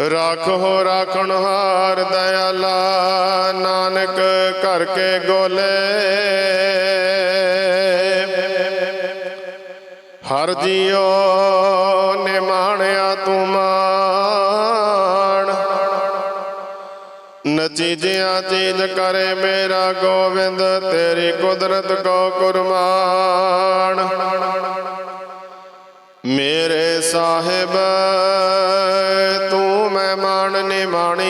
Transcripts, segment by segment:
ਰਾਖੋ, ਰਾਖਣ ਹਾਰ ਦਇਆਲਾ, ਨਾਨਕ ਕਰ ਕੇ ਗੋਲੇ। ਹਰ ਜੀਓ ਨਿਮਾਣਿਆ ਤੂੰ ਮਾਣ। ਨਚੀਜਿਆ ਚੀਜ ਕਰੇ ਮੇਰਾ ਗੋਬਿੰਦ ਤੇਰੀ ਕੁਦਰਤ ਕੋ ਕੁਰਬਾਨ ਮੇਰੇ ਸਾਹਿਬ ਮਹਿਮਾਨ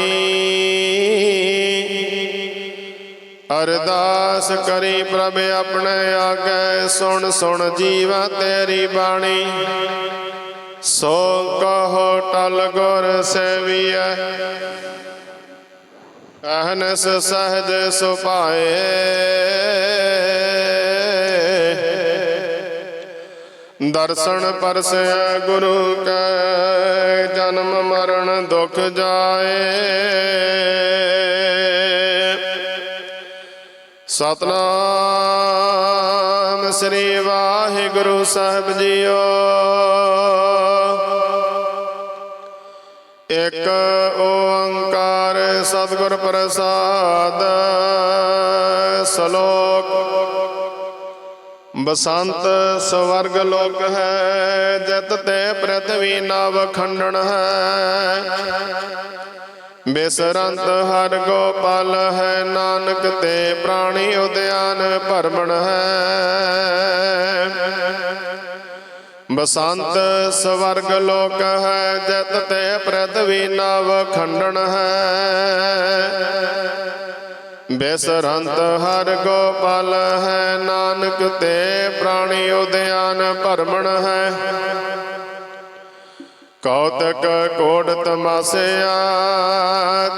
ਅਰਦਾਸ ਕਰੀ ਪ੍ਰਭ ਆਪਣੇ ਆਗੇ, ਸੁਣ ਸੁਣ ਜੀਵਾ ਤੇਰੀ ਬਾਣੀ। ਸੋ ਕਹੋ ਟਲ ਗੁਰ ਸੇਵੀਐ। ਅਹਨਸ ਸਹਜ ਸੁਪਾਏ ਦਰਸ਼ਨ ਪਰਸੈ ਗੁਰੂ ਕੈ, ਜਨਮ ਮਰਨ ਦੁਖ ਜਾਏ। ਸਤਨਾਮ ਸ੍ਰੀ ਵਾਹਿਗੁਰੂ ਸਾਹਿਬ ਜੀਓ। ਇਕ ਓੰਕਾਰ ਸਤਿਗੁਰ ਪ੍ਰਸਾਦ, ਸ਼ਲੋਕ ਬਸੰਤ ਸਵਰਗ ਲੋਕ ਹੈ, ਜਤ ਤੇ ਪ੍ਰਥਵੀ ਨਵ ਖੰਡਣ ਹੈ। ਬੇਸਰੰਤ ਹਰ ਗੋਪਾਲ ਹੈ, ਨਾਨਕ ਤੇ ਪ੍ਰਾਣੀ ਉਦਿਆਨ ਭਰਮਣ ਹੈ। ਬਸੰਤ ਸਵਰਗ ਲੋਕ ਹੈ, ਜਤ ਤੇ ਪ੍ਰਥਵੀ ਨਵ ਖੰਡਣ ਹੈ। ਬੇਸਰੰਤ ਹਰ ਗੋਪਾਲ ਹੈ, ਨਾਨਕ ਤੇ ਪ੍ਰਾਣੀ ਉਦਿਆਨ ਭਰਮਣ ਹੈ। ਕੌਤਕ ਕੋੜ ਤਮਾਸਿਆ,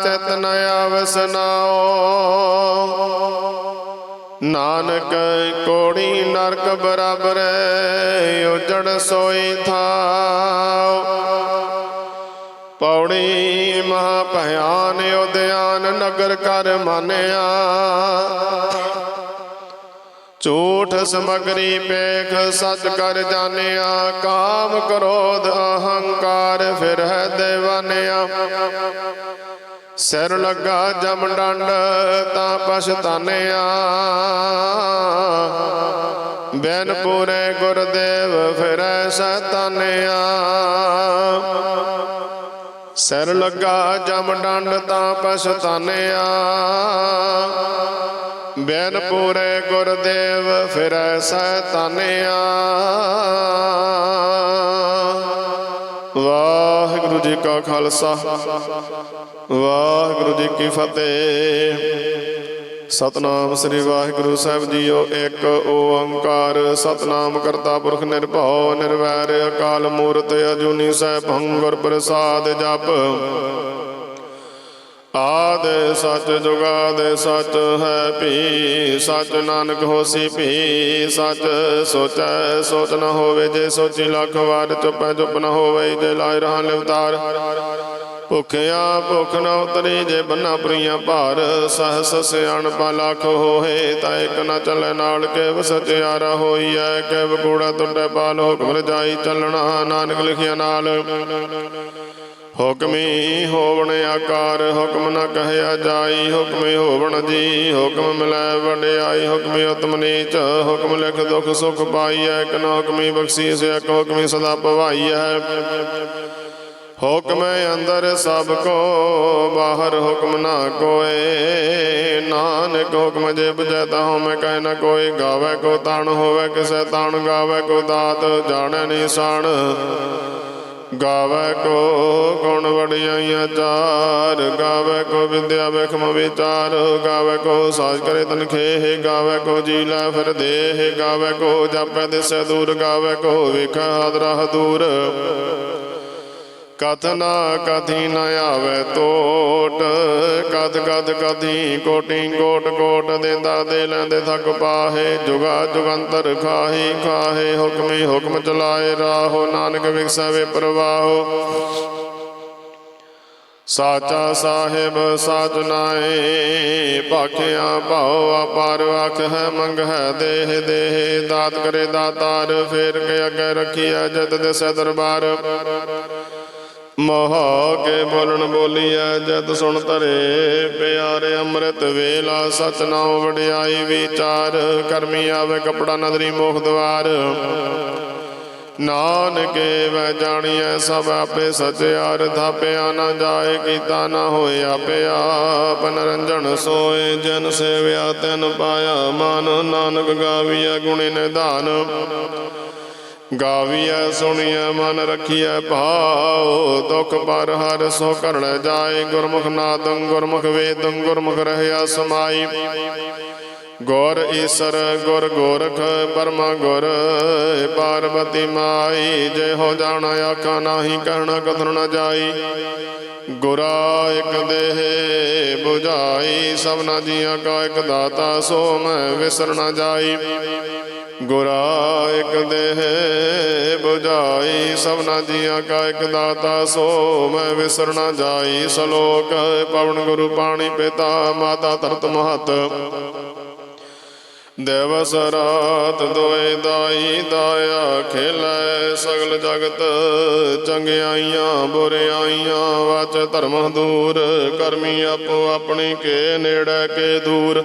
ਚਿਤਨ ਅਵਸਨਾਓ ਨਾਨਕ ਕੋੜੀ ਨਰਕ ਬਰਾਬਰ ਉਜੜ ਸੋਈ ਥਾ। ਭਿਆਨ ਉਦਿਆਨ ਨਗਰ ਕਰ ਮਾਨਿਆ। ਝੂਠ ਸਮਗਰੀ ਪੇਖ ਸੱਚ ਕਰ ਜਾਣਿਆ। ਕਾਮ ਕ੍ਰੋਧ ਅਹੰਕਾਰ ਫਿਰ ਹੈ ਦੇਵਾਨਿਆ। ਸਿਰ ਲੱਗਾ ਜਮ ਡੰਡ ਤਾਂ ਪਛਤਾਨਿਆ। ਬੈਨ ਪੂਰੇ ਗੁਰਦੇਵ ਫਿਰੈ ਸਤਾਨਿਆ। ਸਿਰ ਲੱਗਾ ਜਮ ਡੰਡ ਤਾਂ ਪਛਤਾਨਿਆ। ਬੈਨ ਪੂਰੇ ਗੁਰਦੇਵ ਫਿਰੈ ਸਤਾਨਿਆ। ਵਾਹਿਗੁਰੂ ਜੀ ਕਾ ਖਾਲਸਾ, ਵਾਹਿਗੁਰੂ ਜੀ ਕੀ ਫਤਿਹ। ਸਤਨਾਮ ਸ੍ਰੀ ਵਾਹਿਗੁਰੂ ਸਾਹਿਬ ਜੀਓ, ਇੱਕ ਓੰਕਾਰ। ਸਤਨਾਮ ਕਰਤਾ ਪੁਰਖ ਨਿਰਭਉ, ਨਿਰਵੈਰ ਅਕਾਲ ਮੂਰਤ ਅਜੂਨੀ ਸੈਭੰ ਗੁਰ ਪ੍ਰਸਾਦ ਜਪ। ਆਦ ਸਚ ਜੁਗਾਦ ਸਚ ਹੈ ਭੀ, ਸਚ ਨਾਨਕ ਹੋਸੀ ਭੀ, ਸਚ ਸੋਚੈ ਸੋਚ ਨ ਹੋਵੇ ਜੇ ਸੋਚੀ ਲੱਖ ਵਾਰ, ਚੁਪੈ ਚੁੱਪ ਨ ਹੋਵੇ ਜੇ ਲਾਇ ਰਹਾ ਲਿਵਤਾਰ ਭੁਖਿਆ ਭੁਖ ਨ ਉਤਰੀ ਜੇ ਬੰਨਾ ਪ੍ਰੀਆਂ ਭਾਰ, ਸਹਸ ਸਿਆਣਪਾ ਲੱਖ ਹੋਏ ਤਾਂ ਇੱਕ ਨ ਚੱਲੇ ਨਾਲ ਕੇ ਸਚਿਆਰਾ ਹੋਈਐ ਕਿ ਬਕੂੜਾ ਟੁੱਟੇ ਪਾਲ ਹੁਕਮ ਰਜਾਈ ਚੱਲਣਾ, ਨਾਨਕ ਲਿਖਿਆ ਨਾਲ। ਹੁਕਮੀ ਹੋਵਣ ਆਕਾਰ, ਹੁਕਮ ਨ ਕਹਿਆ ਜਾਈ ਹੁਕਮੇ ਹੋਵਣ ਜੀ, ਹੁਕਮ ਮਿਲੈ ਵਡਿਆਈ, ਹੁਕਮੇ ਉਤਮ ਨੀਚ, ਹੁਕਮ ਲਿਖ ਦੁਖ ਸੁਖ ਪਾਈਐ, ਇਕ ਨ ਹੁਕਮੀ ਬਖਸ਼ੀਸ, ਇਕ ਹੁਕਮੀ ਸਦਾ ਭਵਾਈਐ ਹੁਕਮ ਅੰਦਰ ਸਭ ਕੋ, ਬਾਹਰ ਹੁਕਮ ਨਾ ਕੋਏ। ਨਾਨਕ ਹੁਕਮ ਜੇ ਬੁਝੈ ਤਾ ਮੈਂ ਕਹਿ ਨਾ ਕੋਈ ਗਾਵੇ, ਕੋ ਤਣ ਹੋਵੇ, ਕਿਸੈ ਤਣ ਗਾਵੇ, ਕੋ ਦਾਤ ਜਾਣੈ ਨਿਸ਼ਾਨ ਗਾਵੇ ਕੋ ਗੁਣ ਵਡਿਆਈਆਂ ਚਾਰ, ਗਾਵੇ ਕੋ ਵਿਦਿਆ ਵਿਖਮ ਵਿਚਾਰ, ਗਾਵੇ ਕੋ ਸਾਜ ਕਰੇ ਤਨ ਗਾਵੇ ਕੋ ਜੀ ਲੈ ਫਿਰ ਦੇਹ, ਗਾਵੇ ਕੋ ਜਾਪੈ ਦਿਸੈ ਦੂਰ, ਗਾਵੇ ਕੋ ਵਿਖਾ ਹਾਦਰਾ ਦੂਰ। ਕਥਨਾ ਕਥੀ ਨ ਆਵੇ ਟੋਟ ਕਦ ਕਦ ਕਦੀ ਕੋਟੀ ਕੋਟ ਕੋਟ ਦੇਂਦਾ ਦੇ ਲੈਂਦੇ ਥਕ ਪਾਹੇ, ਜੁਗਾ ਜੁਗੰਤਰ ਖਾਹੀ ਖਾਹੇ, ਹੁਕਮੀ ਹੁਕਮ ਚਲਾਏ ਰਾਹੋ, ਨਾਨਕ ਵਿਖਸਵੇ ਪ੍ਰਵਾਹੋ। ਸਾਚਾ ਸਾਹਿਬ ਸਾਜਨਾਏ ਭਾਖਿਆ ਭਾਉ ਅਪਾਰ ਵਖ ਹੈ, ਮੰਗ ਹੈ ਦੇਹ ਦੇਹ, ਦਾਤ ਕਰੇ ਦਾਤਾਰ, ਫੇਰ ਕੇ ਅੱਗੇ ਰੱਖਿਆ ਜਦ ਦਿਸੈ ਦਰਬਾਰ। ਮਹਾ ਕੇ ਬੋਲਣ ਬੋਲੀਐ, ਜਦ ਸੁਣ ਧਰੇ ਪਿਆਰੇ ਅੰਮ੍ਰਿਤ ਵੇਲਾ ਸਚ ਨਾਮ ਵਡਿਆਈ ਵਿਚਾਰ, ਕਰਮੀ ਆਵੇ ਕਪੜਾ ਨਦਰੀ ਮੋਖ ਦਵਾਰ। ਨਾਨਕੇ ਵੈ ਜਾਣੀਐ, ਸਭ ਆਪੇ ਸਚਿਆਰ ਥਾਪਿਆ, ਨਾ ਜਾਏ ਕੀਤਾ, ਨਾ ਹੋਏ ਆਪੇ ਆਪ। ਨਰੰਜਨ ਸੋਏ, ਜਨ ਸੇਵਿਆ, ਤੈਨ ਪਾਇਆ, ਮਨ। ਨਾਨਕ ਗਾਵੀਐ, ਗੁਣੀ ਨਿਧਾਨ। ਗਾਵੀਐ, ਸੁਣੀਐ, ਮਨ ਰਖੀਐ, ਭਾਉ, ਦੁਖ ਪਰ ਹਰ ਸੋ ਕਰਣ ਜਾਏ। ਗੁਰਮੁਖ ਨਾਦੰ, ਗੁਰਮੁਖ ਵੇਦੰ, ਗੁਰਮੁਖ ਰਹਿਆ ਸਮਾਈ। ਗੁਰ ਈਸਰ, ਗੁਰ ਗੋਰਖ, ਪਰਮਾ ਗੁਰ ਪਾਰਵਤੀ ਮਾਈ। ਜੇ ਹੋ ਜਾਣ ਆਖਾ ਨਾਹੀ ਕਹਿਣਾ ਕਥਨ ਨ ਜਾਈ। ਗੁਰਾ ਇਕ ਦੇਹ 부ਝਾਈ ਸਭਨਾ ਜੀਆਂ ਕਾ ਇਕ ਦਾਤਾ ਸੋ ਮੈਂ ਵਿਸਰ ਨ ਜਾਈ। ਗੁਰਾ ਇਕ ਦੇਹ 부ਝਾਈ ਸਭਨਾ ਜੀਆਂ ਕਾ ਇਕ ਦਾਤਾ ਸੋ, ਮੈਂ ਵਿਸਰ ਨ ਜਾਈ, ਸਲੋਕ ਪਵਨ ਗੁਰੂ ਪਾਣੀ ਪਿਤਾ, ਮਾਤਾ ਧਰਤ ਮਹਤ। ਦਿਵਸ ਰਾਤ ਦੋਏ ਦਾਈ, ਦਾਇਆ ਖੇਲੇ ਸਗਲ ਜਗਤ, ਚੰਗਿਆਈਆਂ, ਬੁਰਿਆਈਆਂ, ਵਾਚ ਧਰਮ ਦੂਰ, ਕਰਮੀ ਆਪੋ ਆਪਣੀ ਕੇ ਨੇੜੇ ਕੇ ਦੂਰ।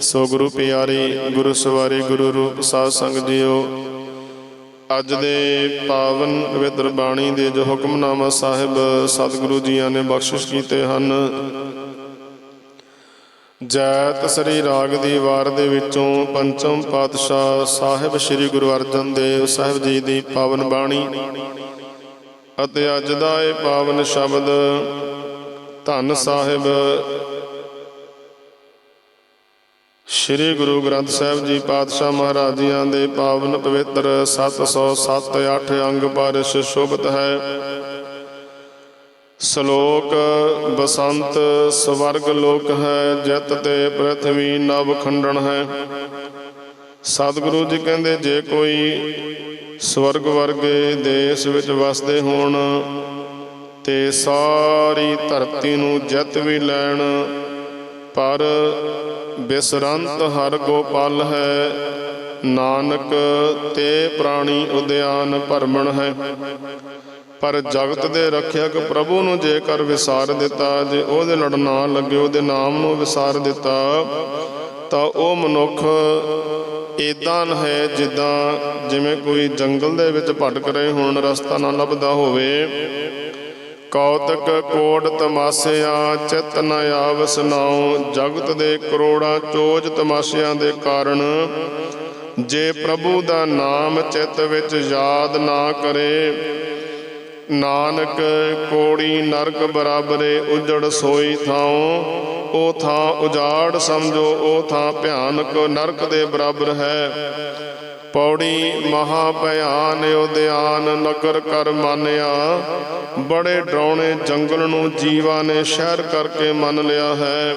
ਸੋ ਗੁਰੂ ਪਿਆਰੀ, ਗੁਰੂ ਸਵਾਰੀ, ਗੁਰੂ ਰੂਪ ਸਾਧ ਸੰਗ ਜੀਓ। ਅੱਜ ਦੇ ਪਾਵਨ ਪਵਿੱਤਰ ਬਾਣੀ ਦੇ ਜੋ ਹੁਕਮਨਾਮਾ ਸਾਹਿਬ ਸਤਿਗੁਰੂ ਜੀਆਂ ਨੇ ਬਖਸ਼ਿਸ਼ ਕੀਤੇ ਹਨ, ਜੈਤ ਸ੍ਰੀ ਰਾਗ ਦੀ ਵਾਰ ਦੇ ਵਿੱਚੋਂ ਪੰਚਮ ਪਾਤਸ਼ਾਹ ਸਾਹਿਬ ਸ੍ਰੀ ਗੁਰੂ ਅਰਜਨ ਦੇਵ ਸਾਹਿਬ ਜੀ ਦੀ ਪਾਵਨ ਬਾਣੀ ਅਤੇ ਅੱਜ ਦਾ ਇਹ ਪਾਵਨ ਸ਼ਬਦ ਧੰਨ ਸਾਹਿਬ ਸ੍ਰੀ ਗੁਰੂ ਗ੍ਰੰਥ ਸਾਹਿਬ ਜੀ ਪਾਤਸ਼ਾਹ ਮਹਾਰਾਜਿਆਂ ਦੇ ਪਾਵਨ ਪਵਿੱਤਰ 707 8 ਅੰਗ ਪਰ ਸ਼ੋਭਤ ਹੈ। ਸ਼ਲੋਕ ਬਸੰਤ ਸਵਰਗ ਲੋਕ ਹੈ, ਜਿਤ ਤੇ ਪ੍ਰਥਵੀ ਨਵ ਖੰਡਣ ਹੈ। ਸਤਿਗੁਰੂ ਜੀ ਕਹਿੰਦੇ, ਜੇ ਕੋਈ ਸਵਰਗ ਵਰਗੇ ਦੇਸ਼ ਵਿੱਚ ਵਸਦੇ ਹੋਣ ਤੇ ਸਾਰੀ ਧਰਤੀ ਨੂੰ ਜਿੱਤ ਵੀ ਲੈਣ, ਪਰ ਬਿਸਰੰਤ ਹਰ ਗੋਪਾਲ ਹੈ, ਨਾਨਕ ਤੇ ਪ੍ਰਾਣੀ ਉਦਿਆਨ ਭਰਮਣ ਹੈ। ਪਰ ਜਗਤ ਦੇ ਰੱਖਿਅਕ ਪ੍ਰਭੂ ਨੂੰ ਜੇਕਰ ਵਿਸਾਰ ਦਿੱਤਾ, ਜੇ ਉਹਦੇ ਲੜ ਨਾ ਲੱਗੇ, ਉਹਦੇ ਨਾਮ ਨੂੰ ਵਿਸਾਰ ਦਿੱਤਾ, ਤਾਂ ਉਹ ਮਨੁੱਖ ਇਦਾਂ ਹੈ ਜਿੱਦਾਂ ਜਿਵੇਂ ਕੋਈ ਜੰਗਲ ਦੇ ਵਿੱਚ ਭਟਕ ਰਹੇ ਹੋਣ, ਰਸਤਾ ਨਾ ਲੱਭਦਾ ਹੋਵੇ। ਕੌਤਕ ਕੋਟ ਤਮਾਸਿਆ ਚਿਤ ਨ ਆਵਸ ਨਾਉ ਜਗਤ ਦੇ ਕਰੋੜਾਂ ਚੋਜ ਤਮਾਸਿਆਂ ਦੇ ਕਾਰਨ। ਜੇ ਪ੍ਰਭੂ ਦਾ ਨਾਮ ਚਿੱਤ ਵਿੱਚ ਯਾਦ ਨਾ ਕਰੇ, ਨਾਨਕ ਕੋੜੀ ਨਰਕ ਬਰਾਬਰੇ ਉਜੜ ਸੋਈ ਥਾਉ, ਉਹ ਥਾਂ ਉਜਾੜ ਸਮਝੋ, ਉਹ ਥਾਂ ਭਿਆਨਕ ਨਰਕ ਦੇ ਬਰਾਬਰ ਹੈ। ਪੌੜੀ ਮਹਾ ਭਿਆਨ ਉਦਿਆਨ ਨਗਰ ਕਰ ਮਾਨਿਆ। ਬੜੇ ਡਰਾਉਣੇ ਜੰਗਲ ਨੂੰ ਜੀਵਾਂ ਨੇ ਸ਼ਹਿਰ ਕਰਕੇ ਮੰਨ ਲਿਆ ਹੈ।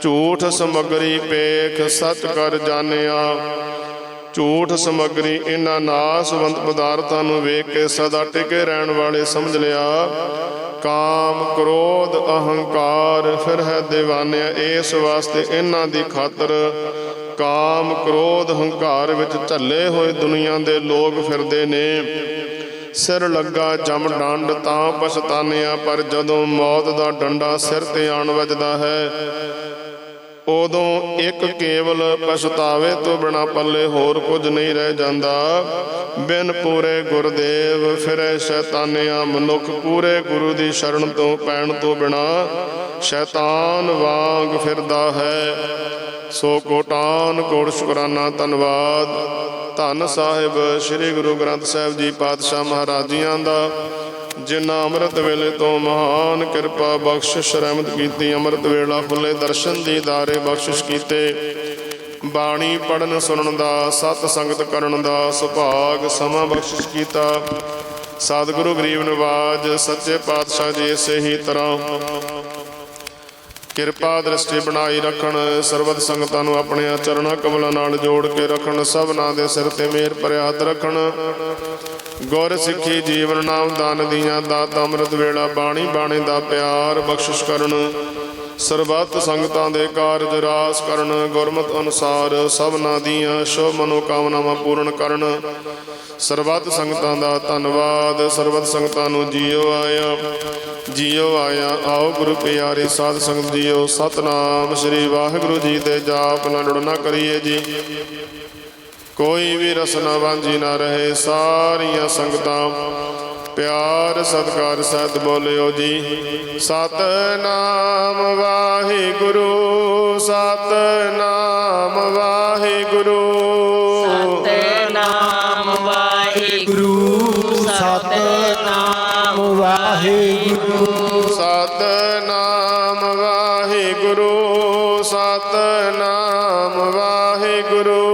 ਝੂਠ ਸਮਗਰੀ ਪੇਖ ਸੱਚ ਕਰ ਜਾਣਿਆ। ਝੂਠ ਸਮਗਰੀ ਇਹਨਾਂ ਨਾਸਵੰਤ ਪਦਾਰਥਾਂ ਨੂੰ ਵੇਖ ਕੇ ਸਦਾ ਟਿਕੇ ਰਹਿਣ ਵਾਲੇ ਸਮਝ ਲਿਆ। ਕਾਮ, ਕ੍ਰੋਧ, ਅਹੰਕਾਰ, ਫਿਰ ਹੈ دیਵਾਨਿਆ ਇਸ ਵਾਸਤੇ ਇਹਨਾਂ ਦੀ ਖਾਤਰ ਕਾਮ ਕ੍ਰੋਧ ਹੰਕਾਰ ਵਿੱਚ ਝੱਲੇ ਹੋਏ ਦੁਨੀਆ ਦੇ ਲੋਕ ਫਿਰਦੇ ਨੇ। ਸਿਰ ਲੱਗਾ ਜਮ ਡੰਡ ਤਾਂ ਪਛਤਾਨਿਆ ਪਰ ਜਦੋਂ ਮੌਤ ਦਾ ਡੰਡਾ ਸਿਰ ਤੇ ਆਣ ਵੱਜਦਾ ਹੈ, ਉਦੋਂ ਇੱਕ ਕੇਵਲ ਪਛਤਾਵੇ ਤੋਂ ਬਿਨਾ ਪੱਲੇ ਹੋਰ ਕੁਝ ਨਹੀਂ ਰਹਿ ਜਾਂਦਾ। ਬਿਨ ਪੂਰੇ ਗੁਰਦੇਵ ਫਿਰੇ ਸ਼ੈਤਾਨਿਆ ਮਨੁੱਖ ਪੂਰੇ ਗੁਰੂ ਦੀ ਸ਼ਰਨ ਤੋਂ ਪੈਣ ਤੋਂ ਬਿਨਾ ਸ਼ੈਤਾਨ ਵਾਂਗ ਫਿਰਦਾ ਹੈ। ਸੋ ਕੋਟਾਨ ਕੋਟ ਸ਼ੁਕਰਾਨਾ, ਧੰਨਵਾਦ। ਧੰਨ ਸਾਹਿਬ, ਸ੍ਰੀ ਗੁਰੂ ਗ੍ਰੰਥ ਸਾਹਿਬ ਜੀ ਪਾਤਸ਼ਾਹ ਮਹਾਰਾਜੀਆਂ ਦਾ, ਜਿਨ੍ਹਾਂ ਅੰਮ੍ਰਿਤ ਵੇਲੇ ਤੋਂ ਮਹਾਨ ਕਿਰਪਾ ਬਖਸ਼ਿਸ਼ ਰਹਿਮਤ ਕੀਤੀ, ਅੰਮ੍ਰਿਤ ਵੇਲਾ ਫੁੱਲੇ ਦਰਸ਼ਨ ਦੀਦਾਰੇ ਬਖਸ਼ਿਸ਼ ਕੀਤੇ। ਬਾਣੀ ਪੜਨ ਸੁਣਨ ਦਾ, ਸਤ ਸੰਗਤ ਕਰਨ ਦਾ ਸੁਭਾਗ ਸਮਾਂ ਬਖਸ਼ਿਸ਼ ਕੀਤਾ। ਸਤਿਗੁਰੂ ਗਰੀਬ ਨਿਵਾਜ਼, ਸੱਚੇ ਪਾਤਸ਼ਾਹ ਜੀ ਇਸੇ ਹੀ ਤਰ੍ਹਾਂ। ਕਿਰਪਾ ਦ੍ਰਿਸ਼ਟੀ ਬਣਾਈ ਰੱਖਣ ਸਰਬਤ ਸੰਗਤਾਂ ਨੂੰ ਆਪਣੇ ਚਰਣਾ ਕਮਲਾਂ ਨਾਲ ਜੋੜ ਕੇ ਰੱਖਣ, ਸਭਨਾਂ ਦੇ ਸਿਰ ਤੇ ਮਿਹਰ ਭਰਿਆ ਰੱਖਣ। ਗੁਰ ਸਿੱਖੀ ਜੀਵਨ ਨਾਮ ਦਾਨ ਦੀਆਂ ਦਾਤ, ਅੰਮ੍ਰਿਤ ਵੇਲਾ ਬਾਣੀ ਬਾਣੇ ਦਾ ਪਿਆਰ ਬਖਸ਼ਿਸ਼ ਕਰਨ। ਸਰਬੱਤ ਸੰਗਤਾਂ ਦੇ ਕਾਰਜ ਰਾਸ ਕਰਨ, ਗੁਰਮਤ ਅਨੁਸਾਰ ਸਭਨਾਂ ਦੀਆਂ ਸ਼ੁਭ ਮਨੋਕਾਮਨਾਵਾਂ ਪੂਰਨ ਕਰਨ। ਸਰਬੱਤ ਸੰਗਤਾਂ ਦਾ ਧੰਨਵਾਦ, ਸਰਬੱਤ ਸੰਗਤਾਂ ਨੂੰ ਜੀਓ ਆਇਆ ਜੀਓ ਆਇਆ। ਆਓ ਗੁਰੂ ਪਿਆਰੇ ਸਾਧ ਸੰਗਤ ਜੀਓ, ਸਤਨਾਮ ਸ੍ਰੀ ਵਾਹਿਗੁਰੂ ਜੀ ਦੇ ਜਾਪ ਨਾਲ ਜੁੜਨਾ ਕਰੀਏ ਜੀ। ਕੋਈ ਵੀ ਰਸਨਾ ਵਾਂਝੀ ਨਾ ਰਹੇ ਸਾਰੀਆਂ ਸੰਗਤਾਂ। ਪਿਆਰ ਸਤਿਕਾਰ ਸਤ ਬੋਲਿਓ ਜੀ। ਸਤਨਾਮ ਵਾਹਿਗੁਰੂ ਸਤਨਾਮ ਵਾਹਿਗੁਰੂ। ਸਤਨਾਮ ਵਾਹਿਗੁਰੂ ਸਤਨਾਮ ਵਾਹਿਗੁਰੂ। ਸਤਨਾਮ ਵਾਹਿਗੁਰੂ ਸਤਨਾਮ ਵਾਹਿਗੁਰੂ।